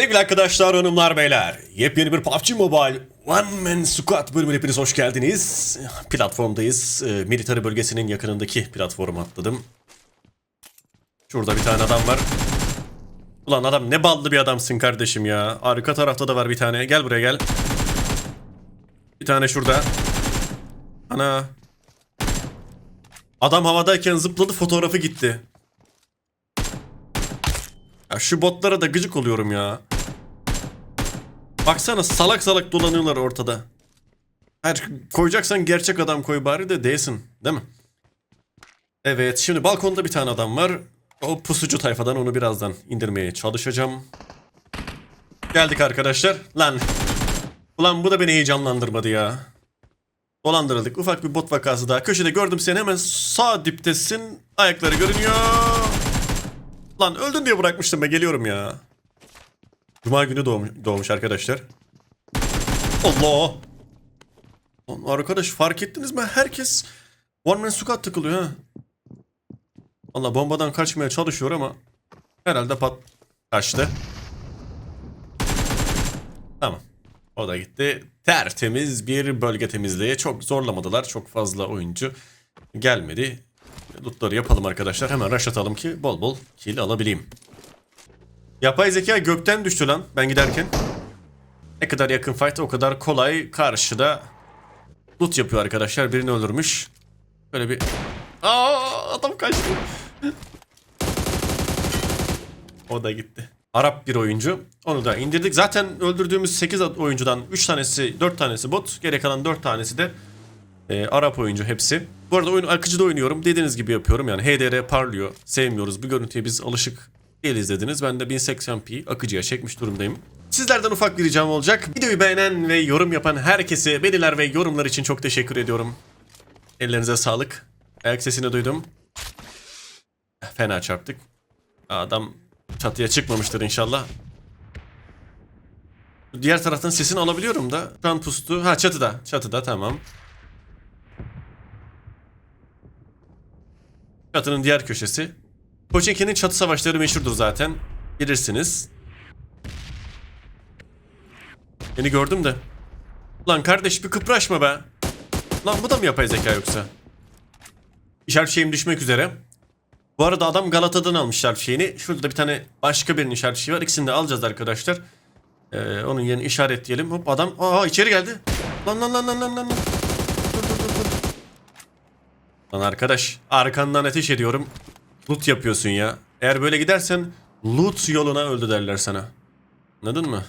Sevgili arkadaşlar, hanımlar, beyler. Yepyeni bir PUBG Mobile One Man Squad bölümüne hepiniz hoş geldiniz. Platformdayız. E, military bölgesinin yakınındaki platforma atladım. Şurada bir tane adam var. Ulan adam ne ballı bir adamsın kardeşim ya. Arka tarafta da var bir tane. Gel buraya gel. Bir tane şurada. Ana. Adam havadayken zıpladı fotoğrafı gitti. Ya şu botlara da gıcık oluyorum ya. Baksana salak salak dolanıyorlar ortada. Hayır koyacaksan gerçek adam koy bari de değilsin. Değil mi? Evet şimdi balkonda bir tane adam var. O pusucu tayfadan onu birazdan indirmeye çalışacağım. Geldik arkadaşlar. Lan. Ulan bu da beni heyecanlandırmadı ya. Dolandırıldık. Ufak bir bot vakası daha. Köşede gördüm seni hemen sağ diptesin. Ayakları görünüyor. Lan öldün diye bırakmıştım ben geliyorum ya. Cuma günü doğmuş, doğmuş arkadaşlar. Allah! Lan arkadaş fark ettiniz mi? Herkes One Man Squad takılıyor ha. Allah bombadan kaçmaya çalışıyor ama herhalde pat kaçtı. Tamam. O da gitti. Tertemiz bir bölge temizliği. Çok zorlamadılar. Çok fazla oyuncu gelmedi. Lootları yapalım arkadaşlar. Hemen rush atalım ki bol bol kill alabileyim. Yapay zeka gökten düştü lan ben giderken. Ne kadar yakın fight o kadar kolay karşıda loot yapıyor arkadaşlar. Birini öldürmüş. Böyle bir... Aa adam kaçtı. o da gitti. Arap bir oyuncu. Onu da indirdik. Zaten öldürdüğümüz 8 oyuncudan 3 tanesi 4 tanesi bot. Geri kalan 4 tanesi de e, Arap oyuncu hepsi. Bu arada oyunu akıcıda oynuyorum. Dediğiniz gibi yapıyorum. Yani HDR parlıyor. Sevmiyoruz. Bu görüntüye biz alışık değiliz dediniz. Ben de 1080p akıcıya çekmiş durumdayım. Sizlerden ufak bir ricam olacak. Videoyu beğenen ve yorum yapan herkese beniler ve yorumlar için çok teşekkür ediyorum. Ellerinize sağlık. Ayak sesini duydum. Fena çarptık. Adam çatıya çıkmamıştır inşallah. Diğer taraftan sesini alabiliyorum da. Şu an pustu. Ha çatıda. Çatıda tamam. Çatının diğer köşesi. Pochinki'nin çatı savaşları meşhurdur zaten. Bilirsiniz. Beni gördüm de. Lan kardeş bir kıpraşma be. Lan bu da mı yapay zeka yoksa? İşaret şeyim düşmek üzere. Bu arada adam Galata'dan almış işaret şeyini. Şurada bir tane başka birinin işaret şeyi var. İkisini de alacağız arkadaşlar. Ee, onun yerini işaretleyelim. Hop adam. Aa içeri geldi. Lan lan lan lan lan lan. Dur dur dur dur. Lan arkadaş arkandan ateş ediyorum. Loot yapıyorsun ya. Eğer böyle gidersen loot yoluna öldü derler sana. Anladın mı?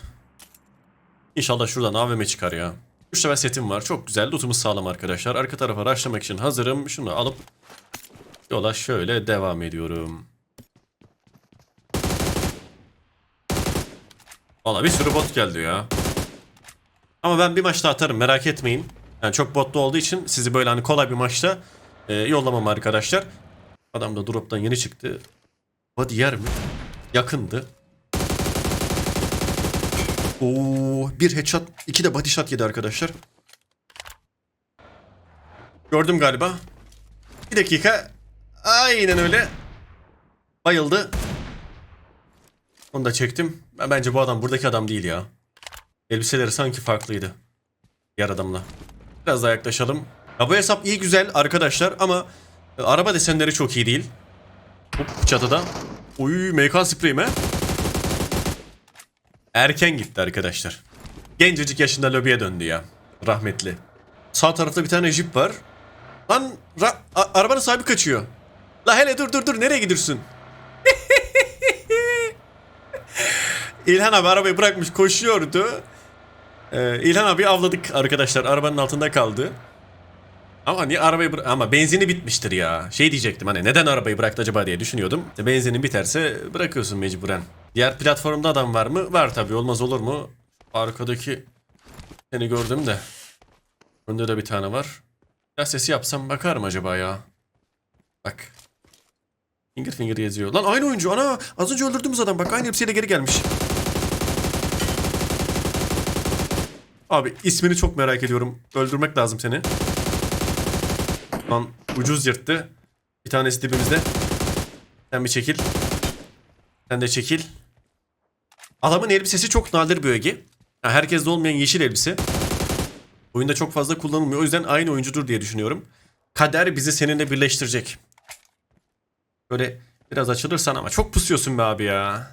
İnşallah şuradan AVM çıkar ya. 3 level setim var. Çok güzel. Lootumuz sağlam arkadaşlar. Arka tarafa rushlamak için hazırım. Şunu alıp yola şöyle devam ediyorum. Valla bir sürü bot geldi ya. Ama ben bir maçta atarım merak etmeyin. Yani çok botlu olduğu için sizi böyle hani kolay bir maçta e, yollamam arkadaşlar. Adam da drop'tan yeni çıktı. Body yer mi? Yakındı. Oo, bir headshot, iki de body shot yedi arkadaşlar. Gördüm galiba. Bir dakika. Aynen öyle. Bayıldı. Onu da çektim. Ben bence bu adam buradaki adam değil ya. Elbiseleri sanki farklıydı. Diğer adamla. Biraz daha yaklaşalım. Ya bu hesap iyi güzel arkadaşlar ama araba desenleri çok iyi değil. Hop çatıda. Uy MK sprey mi? Erken gitti arkadaşlar. Gencecik yaşında lobiye döndü ya. Rahmetli. Sağ tarafta bir tane jip var. Lan arabanın sahibi kaçıyor. La hele dur dur dur nereye gidiyorsun? İlhan abi arabayı bırakmış koşuyordu. Ee, İlhan abi avladık arkadaşlar. Arabanın altında kaldı. Ama niye arabayı ama benzini bitmiştir ya. Şey diyecektim hani neden arabayı bıraktı acaba diye düşünüyordum. Benzinin biterse bırakıyorsun mecburen. Diğer platformda adam var mı? Var tabii olmaz olur mu? Arkadaki seni gördüm de. Önde de bir tane var. Ya sesi yapsam bakar mı acaba ya? Bak. Finger finger yazıyor. Lan aynı oyuncu. Ana az önce öldürdüğümüz adam. Bak aynı elbiseyle geri gelmiş. Abi ismini çok merak ediyorum. Öldürmek lazım seni. Lan ucuz yırttı. Bir tanesi dibimizde. Sen bir çekil. Sen de çekil. Adamın elbisesi çok nadir bir öge. Ya herkeste olmayan yeşil elbise. Oyunda çok fazla kullanılmıyor. O yüzden aynı oyuncudur diye düşünüyorum. Kader bizi seninle birleştirecek. Böyle biraz açılırsan ama çok pusuyorsun be abi ya.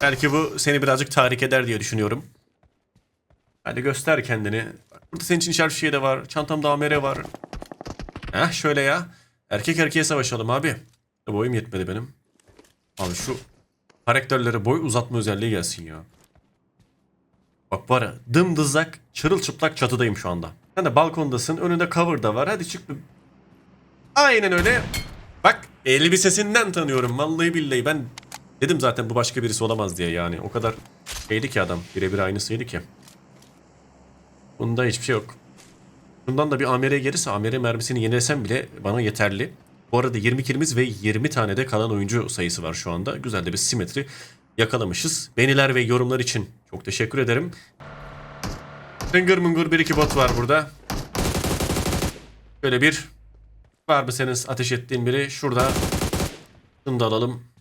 Belki bu seni birazcık tahrik eder diye düşünüyorum. Hadi göster kendini. Burada senin için işaret bir şey de var. Çantamda AMR var. Heh şöyle ya. Erkek erkeğe savaşalım abi. Boyum yetmedi benim. Abi şu karakterlere boy uzatma özelliği gelsin ya. Bak var ya dımdızlak çırılçıplak çatıdayım şu anda. Sen de balkondasın önünde cover da var hadi çık. Aynen öyle. Bak elbisesinden tanıyorum vallahi billahi ben dedim zaten bu başka birisi olamaz diye yani o kadar şeydi ki adam birebir aynısıydı ki. Bunda hiçbir şey yok. Bundan da bir AMR gelirse AMR mermisini yenilesem bile bana yeterli. Bu arada 20 kilimiz ve 20 tane de kalan oyuncu sayısı var şu anda. Güzel de bir simetri yakalamışız. Beniler ve yorumlar için çok teşekkür ederim. Tıngır mıngır bir iki bot var burada. Böyle bir. Var mı senin ateş ettiğin biri? Şurada. Şunu da alalım.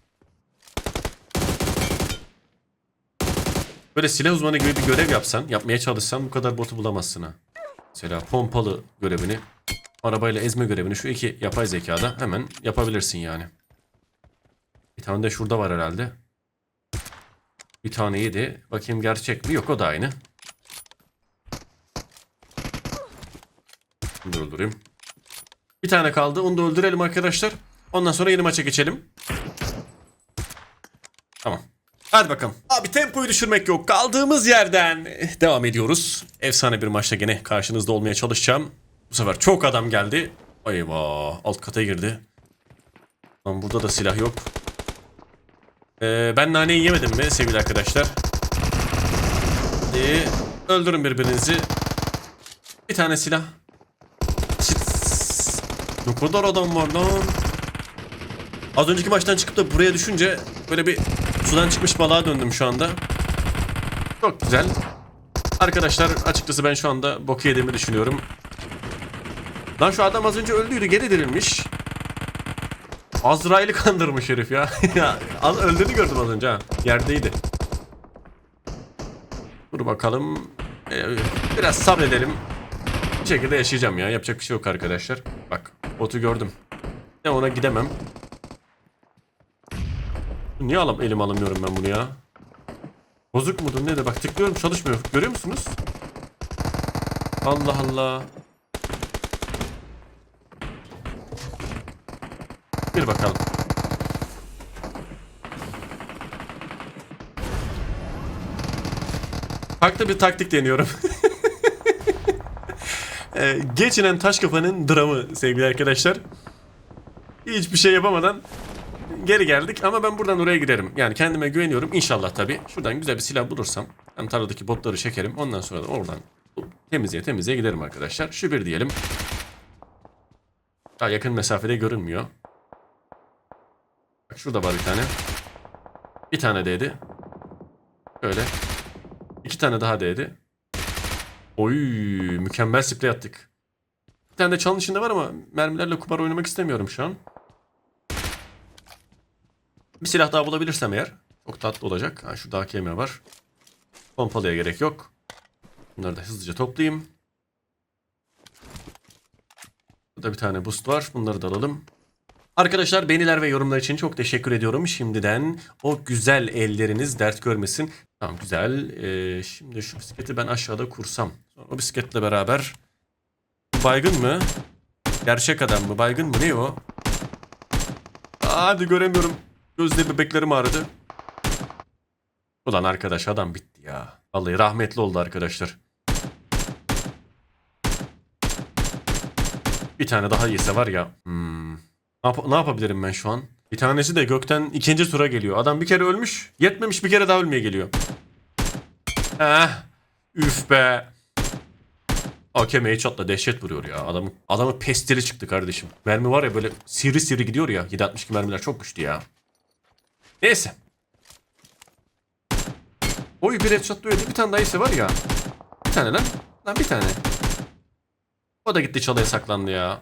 Böyle silah uzmanı gibi bir görev yapsan, yapmaya çalışsan bu kadar botu bulamazsın ha. Mesela pompalı görevini, arabayla ezme görevini şu iki yapay zekada hemen yapabilirsin yani. Bir tane de şurada var herhalde. Bir tane yedi. Bakayım gerçek mi? Yok o da aynı. Bunu öldüreyim. Bir tane kaldı. Onu da öldürelim arkadaşlar. Ondan sonra yeni maça geçelim. Tamam. Hadi bakalım. Abi tempoyu düşürmek yok. Kaldığımız yerden devam ediyoruz. Efsane bir maçta gene karşınızda olmaya çalışacağım. Bu sefer çok adam geldi. Eyvah. Alt kata girdi. Lan burada da silah yok. Ee, ben naneyi yemedim mi sevgili arkadaşlar? Hadi öldürün birbirinizi. Bir tane silah. Ne kadar adam var lan. Az önceki maçtan çıkıp da buraya düşünce böyle bir sudan çıkmış balığa döndüm şu anda. Çok güzel. Arkadaşlar açıkçası ben şu anda boku yediğimi düşünüyorum. Lan şu adam az önce öldüydü geri dirilmiş. Azrail'i kandırmış herif ya. az öldüğünü gördüm az önce ha. Yerdeydi. Dur bakalım. Ee, biraz sabredelim. Bir şekilde yaşayacağım ya. Yapacak bir şey yok arkadaşlar. Bak botu gördüm. Ne ona gidemem. Niye alam elim alamıyorum ben bunu ya? Bozuk mudur ne de bak tıklıyorum çalışmıyor. Görüyor musunuz? Allah Allah. Bir bakalım. Farklı bir taktik deniyorum. Ee, geçinen taş kafanın dramı sevgili arkadaşlar. Hiçbir şey yapamadan geri geldik ama ben buradan oraya giderim. Yani kendime güveniyorum inşallah tabii. Şuradan güzel bir silah bulursam hem tarladaki botları çekerim. Ondan sonra da oradan temizliğe temizliğe giderim arkadaşlar. Şu bir diyelim. Daha yakın mesafede görünmüyor. Bak şurada var bir tane. Bir tane değdi. Şöyle. İki tane daha değdi. Oy mükemmel sprey attık. Bir tane de çalın içinde var ama mermilerle kumar oynamak istemiyorum şu an. Bir silah daha bulabilirsem eğer çok tatlı olacak. Ha, şurada AKM var. Pompalıya gerek yok. Bunları da hızlıca toplayayım. Burada bir tane boost var. Bunları da alalım. Arkadaşlar beğeniler ve yorumlar için çok teşekkür ediyorum. Şimdiden o güzel elleriniz dert görmesin. Tamam güzel. Ee, şimdi şu bisikleti ben aşağıda kursam. Sonra o bisikletle beraber. Baygın mı? Gerçek adam mı? Baygın mı? Ne o? Hadi göremiyorum. Gözde bebeklerim ağrıdı. Ulan arkadaş adam bitti ya. Vallahi rahmetli oldu arkadaşlar. Bir tane daha yese var ya. Hmm. Ne, yap- ne yapabilirim ben şu an? Bir tanesi de gökten ikinci tura geliyor. Adam bir kere ölmüş. Yetmemiş bir kere daha ölmeye geliyor. Eh. Üf be. AKM headshot'la dehşet vuruyor ya. Adamın, adamın pestili çıktı kardeşim. Mermi var ya böyle sivri sivri gidiyor ya. 7.62 mermiler çok güçlü ya. Neyse. Oy bir headshot duyuyor. Bir tane daha var ya. Bir tane lan. Lan bir tane. O da gitti çalıya saklandı ya.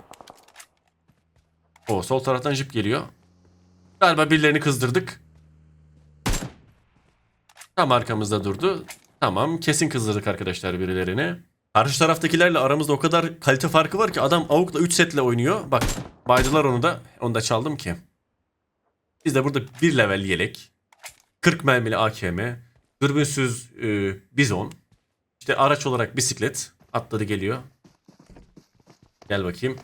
O sol taraftan jip geliyor. Galiba birilerini kızdırdık. Tam arkamızda durdu. Tamam kesin kızdırdık arkadaşlar birilerini. Karşı taraftakilerle aramızda o kadar kalite farkı var ki adam avukla 3 setle oynuyor. Bak baydılar onu da. Onu da çaldım ki. Biz de burada bir level yelek. 40 mermili AKM. Dürbünsüz e, bizon. İşte araç olarak bisiklet. Atladı geliyor. Gel bakayım.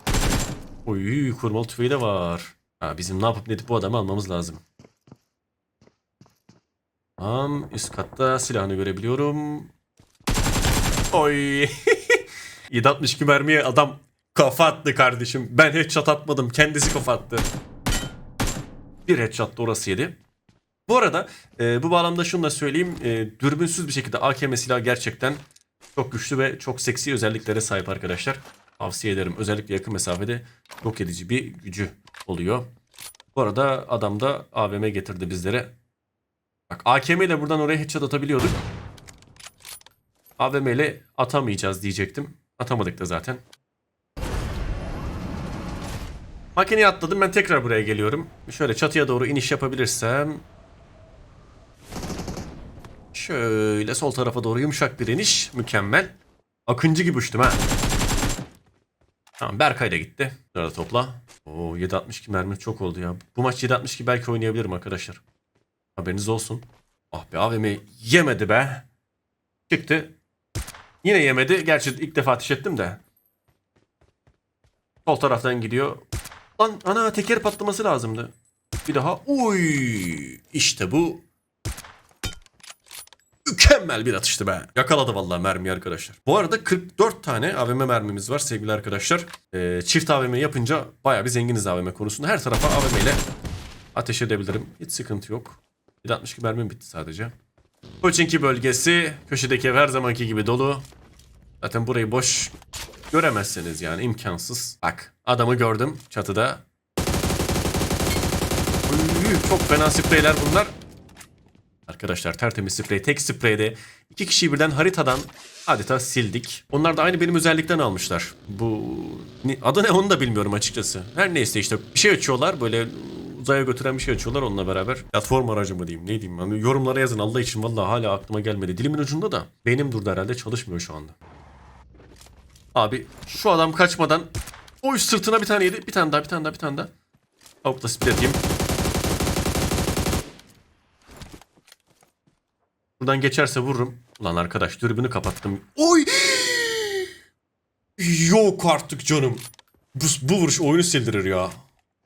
Oy kurmalı tüfeği de var. Ha, bizim ne yapıp ne edip bu adamı almamız lazım. Tamam üst katta silahını görebiliyorum. Oy. 762 mermiye adam kafa attı kardeşim. Ben headshot atmadım. Kendisi kafa attı. Bir headshot da orası yedi. Bu arada e, bu bağlamda şunu da söyleyeyim. E, dürbünsüz bir şekilde AKM silahı gerçekten çok güçlü ve çok seksi özelliklere sahip arkadaşlar. Tavsiye ederim. Özellikle yakın mesafede yok edici bir gücü oluyor. Bu arada adam da AVM getirdi bizlere. Bak AKM ile buradan oraya headshot atabiliyorduk. AVM ile atamayacağız diyecektim. Atamadık da zaten. Makineye atladım ben tekrar buraya geliyorum. Şöyle çatıya doğru iniş yapabilirsem. Şöyle sol tarafa doğru yumuşak bir iniş. Mükemmel. Akıncı gibi uçtum ha. Tamam Berkay da gitti. Şurada topla. Oo 762 mermi çok oldu ya. Bu maç 762 belki oynayabilirim arkadaşlar. Haberiniz olsun. Ah be AVM yemedi be. Çıktı. Yine yemedi. Gerçi ilk defa ateş ettim de. Sol taraftan gidiyor. Lan ana teker patlaması lazımdı. Bir daha. Uy! İşte bu. Mükemmel bir atıştı be. Yakaladı vallahi mermi arkadaşlar. Bu arada 44 tane AVM mermimiz var sevgili arkadaşlar. Ee, çift AVM yapınca bayağı bir zenginiz AVM konusunda. Her tarafa AVM ile ateş edebilirim. Hiç sıkıntı yok. 762 mermim bitti sadece. Koçinki bölgesi köşedeki ev her zamanki gibi dolu. Zaten burayı boş göremezsiniz yani imkansız. Bak adamı gördüm çatıda. Uy, çok fena spreyler bunlar. Arkadaşlar tertemiz sprey. Tek spreyde iki kişiyi birden haritadan adeta sildik. Onlar da aynı benim özellikten almışlar. Bu adı ne onu da bilmiyorum açıkçası. Her neyse işte bir şey açıyorlar böyle uzaya götüren bir şey açıyorlar onunla beraber. Platform aracı mı diyeyim ne diyeyim. Yani yorumlara yazın Allah için vallahi hala aklıma gelmedi. Dilimin ucunda da beynim durdu herhalde çalışmıyor şu anda. Abi şu adam kaçmadan oy sırtına bir tane yedi. Bir tane daha bir tane daha bir tane daha. Avukla split edeyim. Buradan geçerse vururum. Ulan arkadaş dürbünü kapattım. Oy! Yok artık canım. Bu, bu vuruş oyunu sildirir ya.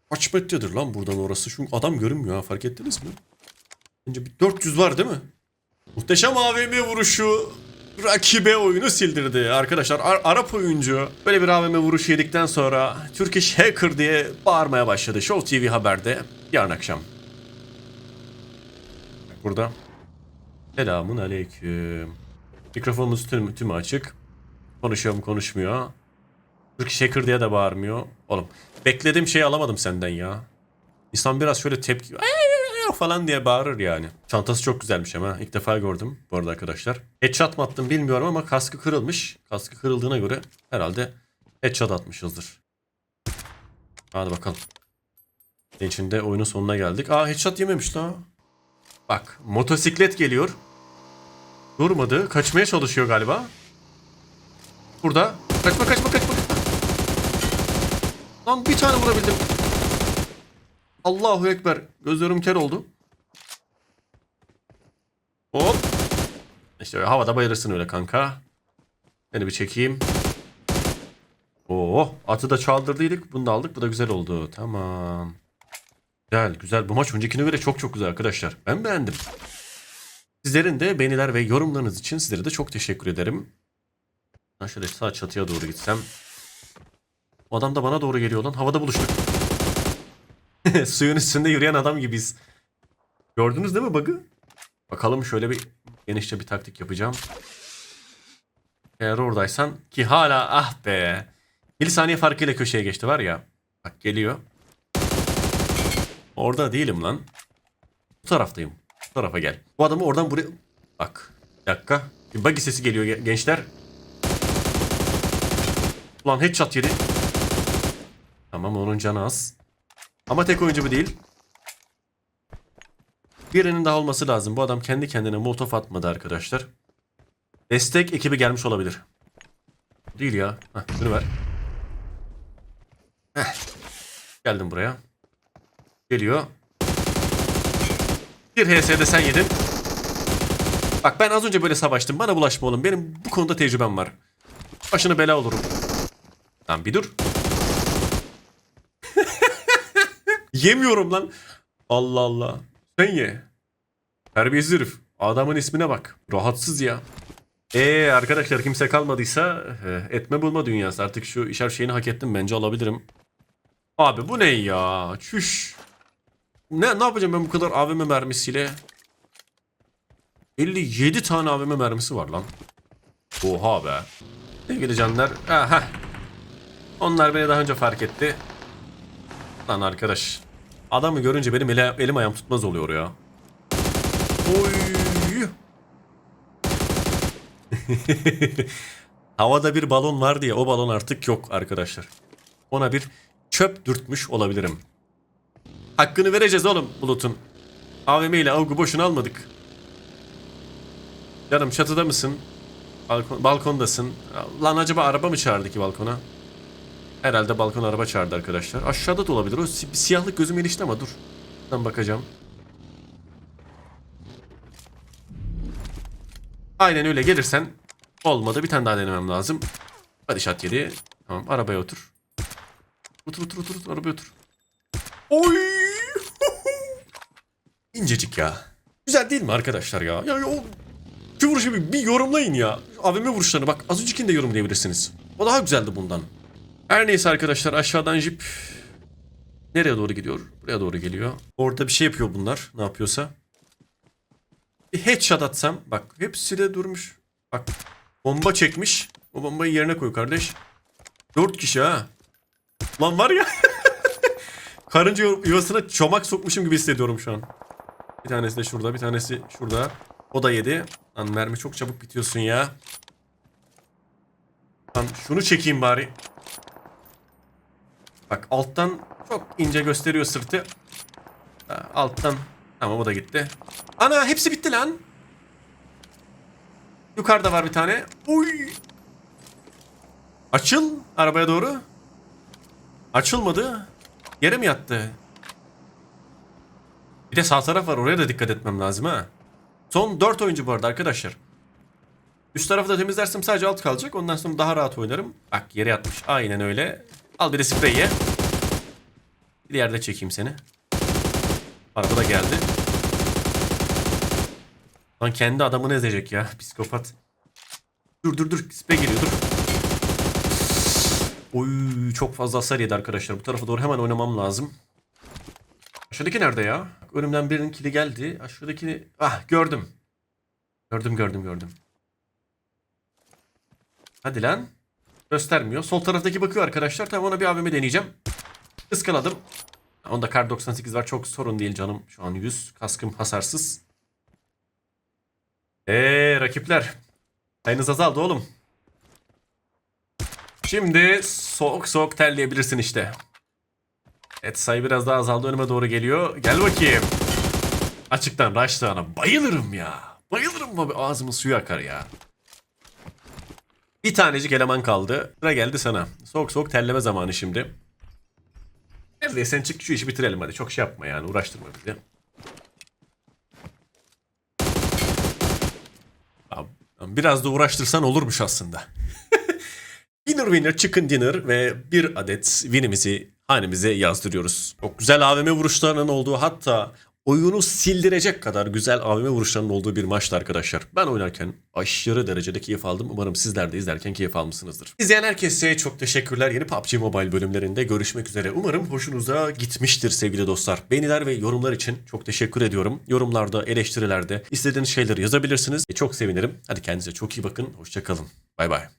Kaç metredir lan buradan orası? Şu adam görünmüyor ha fark ettiniz mi? Bence bir 400 var değil mi? Muhteşem AVM vuruşu rakibe oyunu sildirdi. Arkadaşlar Ar- Arap oyuncu böyle bir AVM vuruşu yedikten sonra Turkish Hacker diye bağırmaya başladı. Show TV Haber'de yarın akşam. Burada. Selamun aleyküm. Mikrofonumuz tüm, tüm açık. Konuşuyor mu konuşmuyor. Turkish Hacker diye de bağırmıyor. Oğlum beklediğim şeyi alamadım senden ya. İnsan biraz şöyle tepki falan diye bağırır yani. Çantası çok güzelmiş ama ilk defa gördüm bu arada arkadaşlar. Headshot mı attım bilmiyorum ama kaskı kırılmış. Kaskı kırıldığına göre herhalde headshot atmışızdır. Hadi bakalım. İçinde oyunun sonuna geldik. Aa headshot yememiş la. Bak motosiklet geliyor. Durmadı. Kaçmaya çalışıyor galiba. Burada. Kaçma kaçma. kaçma. Lan bir tane vurabildim. Allahu Ekber. Gözlerim kör oldu. Hop. İşte öyle havada bayılırsın öyle kanka. Seni bir çekeyim. Oo, atı da çaldırdıydık. Bunu da aldık. Bu da güzel oldu. Tamam. Güzel güzel. Bu maç öncekine göre çok çok güzel arkadaşlar. Ben beğendim. Sizlerin de beğeniler ve yorumlarınız için sizlere de çok teşekkür ederim. Ben şöyle sağ çatıya doğru gitsem. Bu adam da bana doğru geliyor lan. Havada buluştuk. Suyun üstünde yürüyen adam gibiyiz. Gördünüz değil mi bug'ı? Bakalım şöyle bir genişçe bir taktik yapacağım. Eğer oradaysan ki hala ah be. Milisaniye farkıyla köşeye geçti var ya. Bak geliyor. Orada değilim lan. Bu taraftayım. Bu tarafa gel. Bu adamı oradan buraya... Bak. Bir dakika. Bir buggy sesi geliyor ge- gençler. Ulan headshot yedi. Tamam onun canı az. Ama tek oyuncu bu değil. Birinin daha olması lazım. Bu adam kendi kendine molotof atmadı arkadaşlar. Destek ekibi gelmiş olabilir. Değil ya. Heh, şunu ver. Heh. Geldim buraya. Geliyor. Bir HS'de sen yedin. Bak ben az önce böyle savaştım. Bana bulaşma oğlum. Benim bu konuda tecrübem var. Başına bela olurum. Lan bir dur. Yemiyorum lan. Allah Allah. Sen ye. Terbiyesiz herif. Adamın ismine bak. Rahatsız ya. Eee arkadaşlar kimse kalmadıysa e, etme bulma dünyası. Artık şu işaret şeyini hak ettim. Bence alabilirim. Abi bu ne ya? Çüş. Ne, ne yapacağım ben bu kadar AVM mermisiyle? 57 tane AVM mermisi var lan. Oha be. Sevgili canlar. Aha. Onlar beni daha önce fark etti. Lan arkadaş. Adamı görünce benim ele, elim ayağım tutmaz oluyor ya. Oy. Havada bir balon var diye o balon artık yok arkadaşlar. Ona bir çöp dürtmüş olabilirim. Hakkını vereceğiz oğlum Bulut'un. AVM ile avgu boşuna almadık. Canım çatıda mısın? Balkon, balkondasın. Lan acaba araba mı çağırdı ki balkona? Herhalde balkon araba çağırdı arkadaşlar. Aşağıda da olabilir. O si- siyahlık gözüm ilişti ama dur. Ben bakacağım. Aynen öyle gelirsen olmadı. Bir tane daha denemem lazım. Hadi şat yedi. Tamam arabaya otur. Otur otur otur, otur arabaya otur. Oy! İncecik ya. Güzel değil mi arkadaşlar ya? Ya o şu vuruşu bir, bir yorumlayın ya. AVM vuruşlarını bak az öncekini de yorumlayabilirsiniz. O daha güzeldi bundan. Her neyse arkadaşlar aşağıdan jip nereye doğru gidiyor? Buraya doğru geliyor. Orada bir şey yapıyor bunlar. Ne yapıyorsa. Bir headshot atsam. Bak hepsi de durmuş. Bak bomba çekmiş. O bombayı yerine koy kardeş. Dört kişi ha. Lan var ya. Karınca yuvasına çomak sokmuşum gibi hissediyorum şu an. Bir tanesi de şurada, bir tanesi şurada. O da yedi. Lan mermi çok çabuk bitiyorsun ya. Lan şunu çekeyim bari. Bak alttan çok ince gösteriyor sırtı. Ha, Alttan. Tamam o da gitti. Ana hepsi bitti lan. Yukarıda var bir tane. Uy. Açıl arabaya doğru. Açılmadı. Yere mi yattı? Bir de sağ taraf var. Oraya da dikkat etmem lazım ha. Son 4 oyuncu bu arada arkadaşlar. Üst tarafı da temizlersem sadece alt kalacak. Ondan sonra daha rahat oynarım. Bak yere yatmış. Aynen öyle. Al bir de sprey ye. Bir yerde çekeyim seni. Araba da geldi. Lan kendi adamını ezecek ya. Psikopat. Dur dur dur. Sprey geliyor dur. Oy çok fazla hasar yedi arkadaşlar. Bu tarafa doğru hemen oynamam lazım. Aşağıdaki nerede ya? Önümden birinin kili geldi. Aşağıdakini... Ah gördüm. Gördüm gördüm gördüm. Hadi lan. Göstermiyor. Sol taraftaki bakıyor arkadaşlar. Tamam ona bir AVM deneyeceğim. Iskaladım. Onda kar 98 var. Çok sorun değil canım. Şu an 100. Kaskım hasarsız. Eee rakipler. Sayınız azaldı oğlum. Şimdi soğuk soğuk terleyebilirsin işte. Evet sayı biraz daha azaldı önüme doğru geliyor. Gel bakayım. Açıktan raştağına bayılırım ya. Bayılırım abi ağzımın suyu akar ya. Bir tanecik eleman kaldı. Sıra geldi sana. Soğuk soğuk terleme zamanı şimdi. Neredeyse çık şu işi bitirelim hadi. Çok şey yapma yani uğraştırma bizi. Biraz da uğraştırsan olurmuş aslında. Winner winner chicken dinner ve bir adet winimizi hanemize yazdırıyoruz. Çok güzel AVM vuruşlarının olduğu hatta oyunu sildirecek kadar güzel AVM vuruşlarının olduğu bir maçtı arkadaşlar. Ben oynarken aşırı derecede keyif aldım. Umarım sizler de izlerken keyif almışsınızdır. İzleyen herkese çok teşekkürler. Yeni PUBG Mobile bölümlerinde görüşmek üzere. Umarım hoşunuza gitmiştir sevgili dostlar. Beğeniler ve yorumlar için çok teşekkür ediyorum. Yorumlarda, eleştirilerde istediğiniz şeyleri yazabilirsiniz. Çok sevinirim. Hadi kendinize çok iyi bakın. Hoşçakalın. Bay bay.